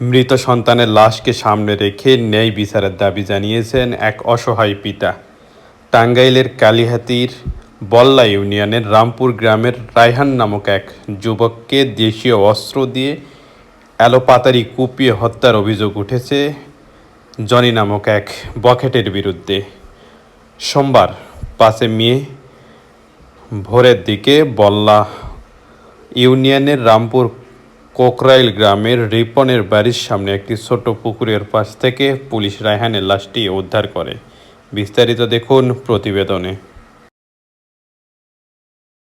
মৃত সন্তানের লাশকে সামনে রেখে ন্যায় বিচারের দাবি জানিয়েছেন এক অসহায় পিতা। টাঙ্গাইলের কালিহাতির বল্লা ইউনিয়নের রামপুর গ্রামের রায়হান নামক এক যুবককে দেশীয় অস্ত্র দিয়ে অ্যালোপাতারি কুপিয়ে হত্যার অভিযোগ উঠেছে জনি নামক এক বকেটের বিরুদ্ধে। সোমবার পাঁচে মে ভোরের দিকে বল্লা ইউনিয়নের রামপুর কোকরাইল গ্রামের রিপনের বাড়ির সামনে একটি ছোট পুকুরের পাশ থেকে পুলিশ রায়হানের লাশটি উদ্ধার করে। বিস্তারিত দেখুন প্রতিবেদনে।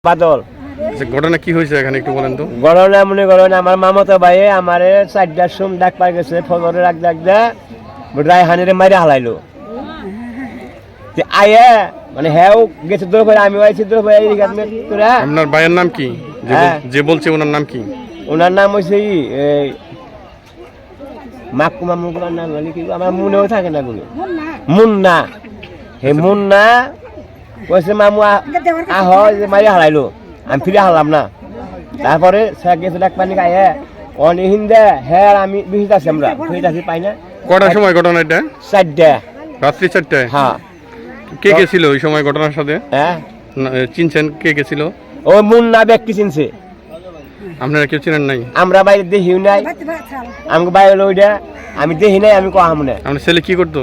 বাদল। আচ্ছা ঘটনা কি হয়েছে এখানে একটু বলেন তো? গরমে মনে করেন আমার মামাতো ভাই আমার চারটার সোম ডাক পাই গেছে ফজরে রাখ ডাক দা রায় হানিরে মারি হালাইলো। তে আয়ে মানে হ্যাঁ গেছে দূর করে আমি আইছি দূর করে এই তোরা। আপনার ভাইয়ের নাম কি? যে বল- হ্যাঁ। যে বলছে ওনার নাম কি? ওনার নাম হইছে ই এই মাকু মামু গুলার নাম হলে কি আমার মনেও থাকে না গুলো মুন্না। হে মুন্না কইছে মামু আহ যে মারি হারাইলো। আমি ফিরে হারলাম না। তারপরে স্যার গেছে ডাক পানি গায়ে অনে হিন্দে হ্যাঁ আমি বিহিত আছি আমরা। বিহিত আছি পাই না? কটার সময় ঘটনা এটা? চারটে। রাত্রি চারটায় হ্যাঁ। কে গেছিল ওই সময় ঘটনার সাথে? হ্যাঁ। চিনছেন কে গেছিল ও মুন্না ব্যক্তি চিনছে। আপনারা কেউ চিনেন নাই? আমরা বাইরে দেখিও নাই। আমাকে বাইরে ওইটা আমি দেখি নাই আমি কহাম না আপনার ছেলে কি করতো?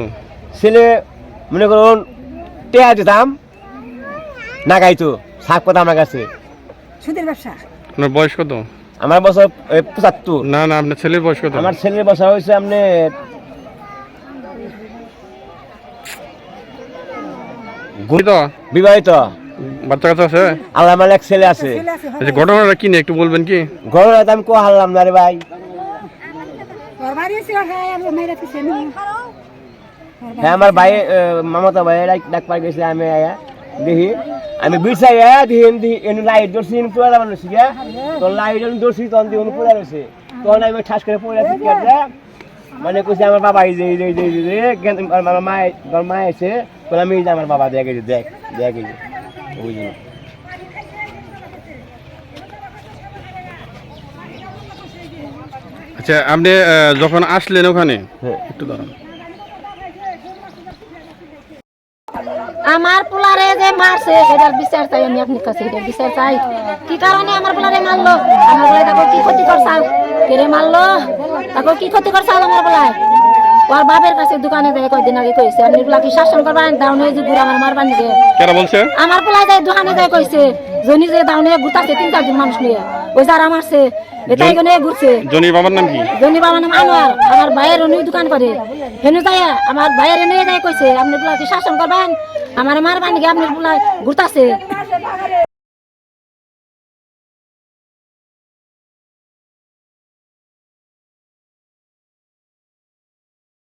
ছেলে মনে করুন টেয়া দিতাম না গাইতো শাক পাতা আমার কাছে। সুদের ব্যবসা? আপনার বয়স কত? আমার বছর পঁচাত্তর। না না আপনার ছেলের বয়স কত? আমার ছেলের বছর হয়েছে আপনি বিবাহিত। বাচ্চা কাচ্চা আছে? আল্লাহ আমার এক ছেলে আছে আচ্ছা ঘটনাটা কি নিয়ে একটু বলবেন কি? ঘরে রাতে আমি কোয়া হারলাম না রে ভাই। নেই হ্যাঁ আমার ভাই মামাতো ভাই ডাক পাই গেছে আমি আয়া দেখি। আমি আয়া লাইট ধরছি এনে পুরা মানুষ গিয়া তো লাইট এনে ধরছি তখন দিয়ে এনে পুরা রয়েছে। তখন আমি ঠাস করে পুরা দিচ্ছি মানে কইছে আমার বাবা এই যে এই যে এই যে আমার মা আমার মা এসে বলে আমি আমার বাবা দেখ দেখ দেখ যে আচ্ছা আপনি যখন আসলেন ওখানে? হ্যাঁ একটু দাঁড়ান। আমার পোলারে যে মারছে এটার বিচার চাই আমি আপনার কাছে এটার বিচার চাই। কি কারণে আমার পোলারে মারলো? আমার পোলায় তাকে কি ক্ষতি করছাল কেড়ে মারলো? তাকে কি ক্ষতি করছাল আমার পোলায়? ওর বাপের কাছে দোকানে যায় কয়দিন আগে কইছে আপনি পোলা কি শাসন করবেন দাউনে যে ঘুরে আমার মারবার নিকে? কেরা বলছে? আমার পোলায় যায় দোকানে যায় কইছে জনি যে দাউনে ঘুরতাছে তিন চারজন মানুষ নিয়ে। ওই যারা মারছে এটাই গনে ঘুরছে। জনির বাবার নাম কি? জনি বাবা নাম আনোয়ার আমার ভাইয়ের অনুই দোকান করে। হেনু যায় আমার ভাইয়ের এনে যায় কইছে আপনি পোলা কি শাসন করবেন? আমার মার বানি আপনি পোলা ঘুরতাছে